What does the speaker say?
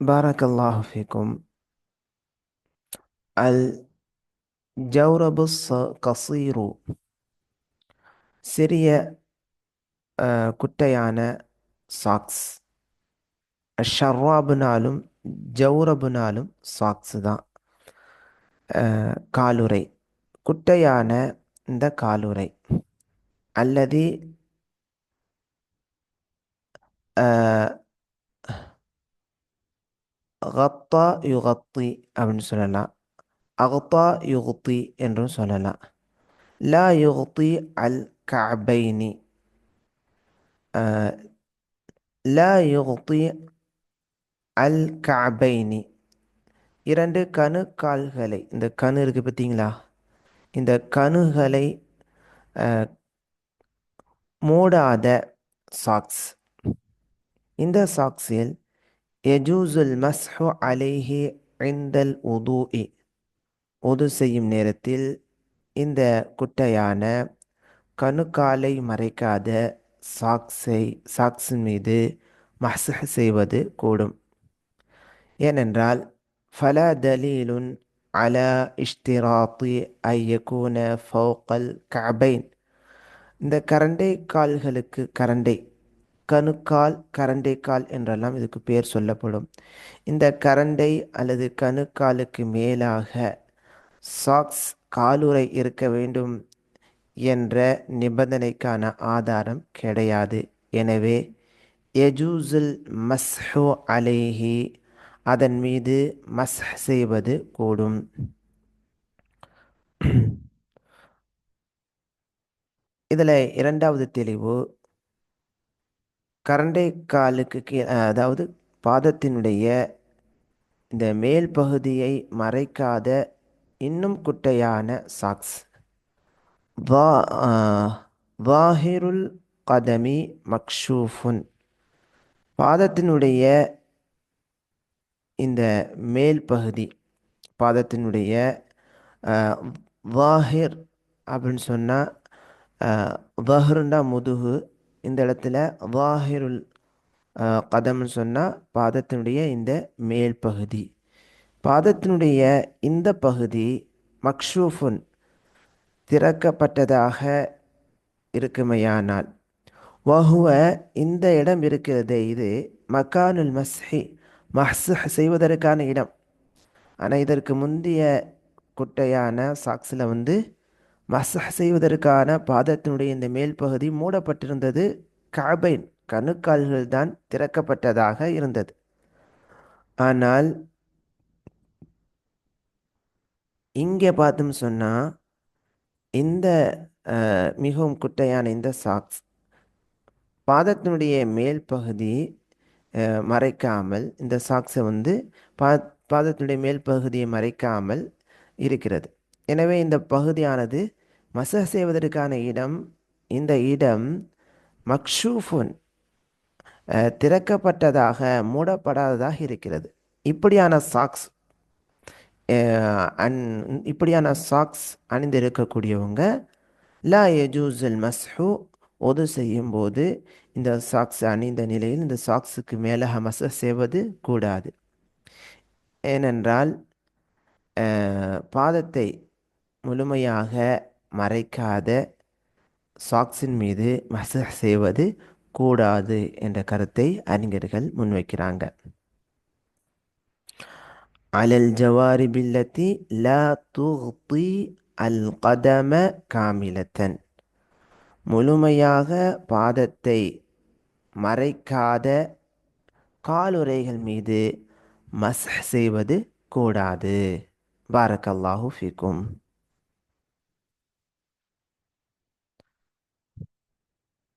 بارك الله فيكم الجورب القصير சிறிய அஹ், குட்டையான socks ஷர்வாபுனாலும் ஜௌரபுனாலும் socks தான் அஹ், காலுறை குட்டையான இந்த காலுறை அல்லது அஹ், கத்தா யுகத்தி அப்படின்னு சொல்லலாம். அகத்தா யுகத்தி என்றும் சொல்லலாம். லா யுகத்தி அல் கபைனி லா யுகத்தி அல் கபைனி இரண்டு கணு கால்களை இந்த கணு இருக்கு பார்த்தீங்களா? இந்த கணுகளை மூடாத சாக்ஸ் இந்த சாக்ஸில் எஜூசுல் மஸ்ஹு அலைஹி இந்தல் இ உது செய்யும் நேரத்தில் இந்த குட்டையான கணுக்காலை மறைக்காத சாக்ஸை சாக்ஸின் மீது மஸ்ஹ் செய்வது கூடும். ஏனென்றால் ஃபல தலீலுன் அல இஷ்திராத்தி ஐயகூன ஃபோக்கல் கபைன் இந்த கரண்டை கால்களுக்கு கரண்டை கணுக்கால் கரண்டை கால் என்றெல்லாம் இதுக்கு பேர் சொல்லப்படும். இந்த கரண்டை அல்லது கணுக்காலுக்கு மேலாக சாக்ஸ் காலுறை இருக்க வேண்டும் என்ற நிபந்தனைக்கான ஆதாரம் கிடையாது. எனவே எஜூசுல் மஸ்ஹு அலேஹி அதன் மீது மஸ்ஹ் செய்வது கூடும். இதில் இரண்டாவது தெளிவு கரண்டை காலுக்கு கீ அதாவது பாதத்தினுடைய இந்த மேல் பகுதியை மறைக்காத இன்னும் குட்டையான சாக்ஸ் வா வாஹிருல் கதமி மக்ஷூஃபுன். பாதத்தினுடைய இந்த மேல் பகுதி பாதத்தினுடைய வாஹிர் அப்படின்னு சொன்னால் வஹ்ருண்டா முதுகு இந்த இடத்துல வாஹிருல் கதம்னு சொன்னால் பாதத்தினுடைய இந்த மேல் பகுதி. பாதத்தினுடைய இந்த பகுதி மக்ஷூஃபுன் திறக்கப்பட்டதாக இருக்குமையானால். வஹுவ இந்த இடம் இருக்கிறதே இது மக்கானுல் மஸ்ஹி மஹ்சுஹ் செய்வதற்கான இடம். ஆனால் இதற்கு முந்தைய குட்டையான சாக்ஸில் வந்து மசஹ் செய்வதற்கான பாதத்தினுடைய இந்த மேல் பகுதி மூடப்பட்டிருந்தது. காபைன் கணுக்கால்கள் தான் திறக்கப்பட்டதாக இருந்தது. ஆனால் இங்கே பார்த்தோம் சொன்னால் இந்த மிகவும் குட்டையான இந்த சாக்ஸ் பாதத்தினுடைய மேல் பகுதி மறைக்காமல் இந்த சாக்ஸை வந்து பா பாதத்தினுடைய மேல் பகுதியை மறைக்காமல் இருக்கிறது. எனவே இந்த பகுதியானது மச செய்வதற்கான இடம் இந்த இடம் மக்ஷூஃபுன் திறக்கப்பட்டதாக மூடப்படாததாக இருக்கிறது. இப்படியான சாக்ஸ் அன் இப்படியான சாக்ஸ் அணிந்திருக்கக்கூடியவங்க லா எஜூசல் மஸ்ஹூ ஒது செய்யும்போது இந்த சாக்ஸ் அணிந்த நிலையில் இந்த சாக்ஸுக்கு மேலே மச செய்வது கூடாது. ஏனென்றால் பாதத்தை முழுமையாக மறைக்காத சாக்ஸின் மீது மசஹ் செய்வது கூடாது என்ற கருத்தை அறிஞர்கள் முன்வைக்கிறாங்க. அலல் ஜவாரி பில்லத்தி ல துஹ்தி அல் கதம காமிலத்தன். முழுமையாக பாதத்தை மறைக்காத காலுரைகள் மீது மசஹ் செய்வது கூடாது. பாரக்கல்லாஹு ஃபிக்கும்.